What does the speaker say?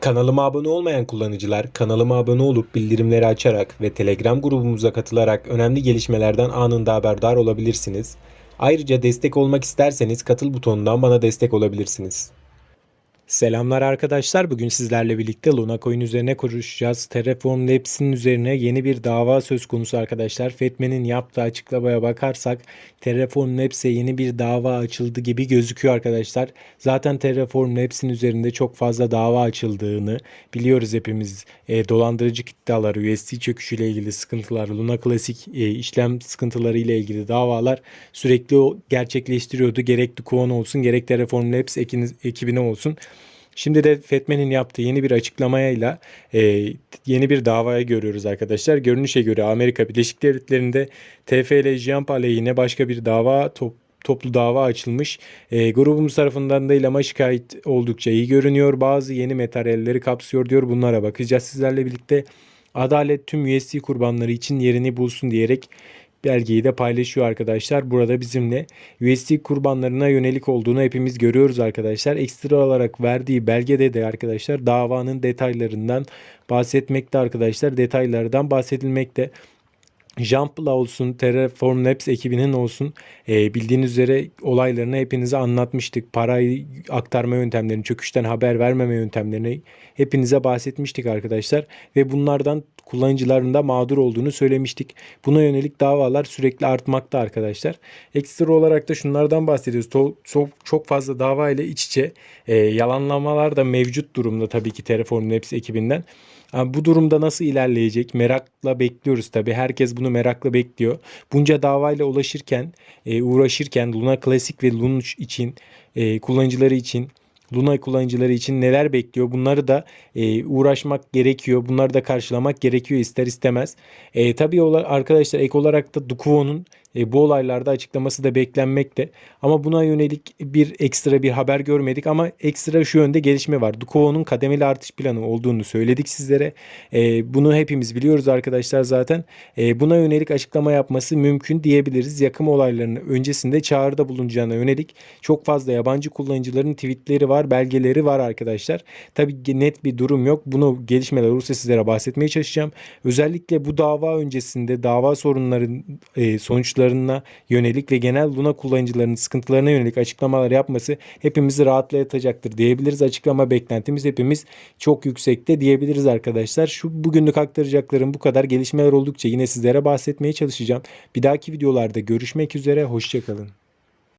Kanalıma abone olmayan kullanıcılar kanalıma abone olup bildirimleri açarak ve Telegram grubumuza katılarak önemli gelişmelerden anında haberdar olabilirsiniz. Ayrıca destek olmak isterseniz katıl butonundan bana destek olabilirsiniz. Selamlar arkadaşlar. Bugün sizlerle birlikte Luna Coin üzerine konuşacağız. Terraform Labs'in üzerine yeni bir dava söz konusu arkadaşlar. Fetmen'in yaptığı açıklamaya bakarsak Terraform Labs'e yeni bir dava açıldı gibi gözüküyor arkadaşlar. Zaten Terraform Labs'in üzerinde çok fazla dava açıldığını biliyoruz hepimiz. E, dolandırıcı iddiaları, USD çöküşüyle ilgili sıkıntılar, Luna Classic e, işlem sıkıntıları ile ilgili davalar sürekli o gerçekleştiriyordu. Gerek Duquon olsun gerek Terraform Labs ekiniz- ekibine olsun. Şimdi de Fetmen'in yaptığı yeni bir açıklamayla e, yeni bir davaya görüyoruz arkadaşlar. Görünüşe göre Amerika Birleşik Devletleri'nde TFL Jump aleyhine başka bir dava top, toplu dava açılmış. E, grubumuz tarafından da ilama şikayet oldukça iyi görünüyor. Bazı yeni materyalleri kapsıyor diyor. Bunlara bakacağız sizlerle birlikte. Adalet tüm USD kurbanları için yerini bulsun diyerek belgeyi de paylaşıyor arkadaşlar. Burada bizimle USD kurbanlarına yönelik olduğunu hepimiz görüyoruz arkadaşlar. Ekstra olarak verdiği belgede de arkadaşlar davanın detaylarından bahsetmekte arkadaşlar. Detaylardan bahsedilmekte. Jump'la olsun, Terraform Labs ekibinin olsun e, bildiğiniz üzere olaylarını hepinize anlatmıştık. Parayı aktarma yöntemlerini, çöküşten haber vermeme yöntemlerini hepinize bahsetmiştik arkadaşlar. Ve bunlardan kullanıcıların da mağdur olduğunu söylemiştik. Buna yönelik davalar sürekli artmakta arkadaşlar. Ekstra olarak da şunlardan bahsediyoruz. To- Çok, çok fazla dava ile iç içe e, yalanlamalar da mevcut durumda tabii ki Terraform Labs ekibinden. Ha, Bu durumda nasıl ilerleyecek? Merakla bekliyoruz tabii. Herkes bunu merakla bekliyor. Bunca davayla ulaşırken, e, uğraşırken Luna Classic ve Luna için, e, kullanıcıları için, Luna kullanıcıları için neler bekliyor? Bunları da e, uğraşmak gerekiyor. Bunları da karşılamak gerekiyor ister istemez. E, tabii arkadaşlar ek olarak da Dukuo'nun e, bu olaylarda açıklaması da beklenmekte. Ama buna yönelik bir ekstra bir haber görmedik ama ekstra şu yönde gelişme var. Dukuo'nun kademeli artış planı olduğunu söyledik sizlere. E, bunu hepimiz biliyoruz arkadaşlar zaten. E, buna yönelik açıklama yapması mümkün diyebiliriz. Yakım olaylarının öncesinde çağrıda bulunacağına yönelik çok fazla yabancı kullanıcıların tweetleri var, belgeleri var arkadaşlar. Tabii net bir durum yok. Bunu gelişmeler olursa sizlere bahsetmeye çalışacağım. Özellikle bu dava öncesinde dava sorunların e, sonuçlarına yönelik ve genel Luna kullanıcılarının sıkıntılarına yönelik açıklamalar yapması hepimizi rahatlatacaktır diyebiliriz. Açıklama beklentimiz hepimiz çok yüksekte diyebiliriz arkadaşlar. Şu bugünlük aktaracaklarım bu kadar. Gelişmeler oldukça yine sizlere bahsetmeye çalışacağım. Bir dahaki videolarda görüşmek üzere. Hoşçakalın.